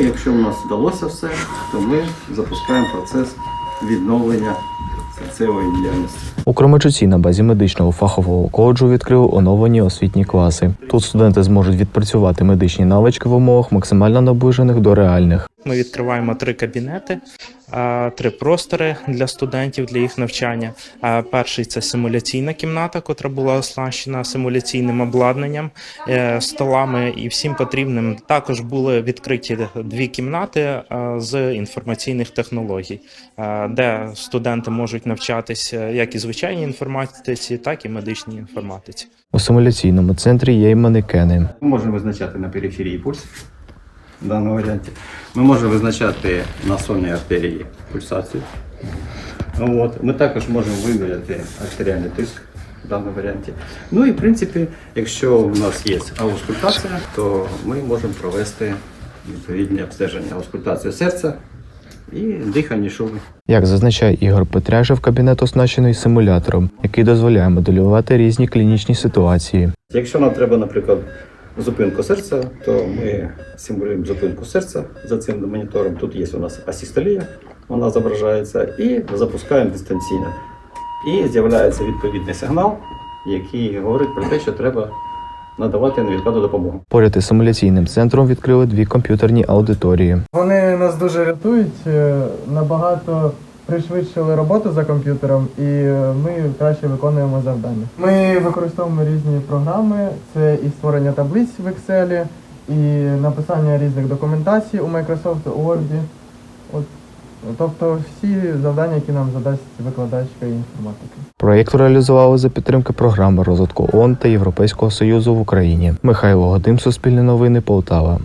І якщо у нас вдалося все, то ми запускаємо процес відновлення серцевої діяльності. У Кромачуці на базі медичного фахового коледжу відкрили оновлені освітні класи. Тут студенти зможуть відпрацювати медичні навички в умовах максимально наближених до реальних. Ми відкриваємо три кабінети, три простори для студентів для їх навчання. Перший це симуляційна кімната, котра була оснащена симуляційним обладнанням, е, столами і всім потрібним. Також були відкриті дві кімнати з інформаційних технологій, де студенти можуть навчатися як і звичайній інформатиці, так і медичній інформатиці. У симуляційному центрі є й манекени. Ми можемо визначати на периферії пульс в даному варіанті. Ми можемо визначати на сонній артерії пульсацію. От. Ми також можемо виміряти артеріальний тиск в даному варіанті. Ну і в принципі, якщо у нас є аускультація, то ми можемо провести відповідні обстеження аускультацію серця і дихальні шуми. Як зазначає Ігор Петряжев, кабінет оснащений симулятором, який дозволяє моделювати різні клінічні ситуації. Якщо нам треба, наприклад, зупинку серця, то ми симулюємо зупинку серця за цим монітором. Тут є у нас асістолія, вона зображається, і запускаємо дистанційно. І з'являється відповідний сигнал, який говорить про те, що треба надавати невідкладну допомогу. Поряд із симуляційним центром відкрили дві комп'ютерні аудиторії. Вони нас дуже рятують, е, набагато пришвидшили роботу за комп'ютером, і ми краще виконуємо завдання. Ми використовуємо різні програми: це і створення таблиць в Excel, і написання різних документацій у Microsoft Word. От, тобто всі завдання, які нам задасть викладачка інформатики. Проєкт реалізували за підтримки програми розвитку ООН та Європейського Союзу в Україні. Михайло Годим, Суспільне новини, Полтава.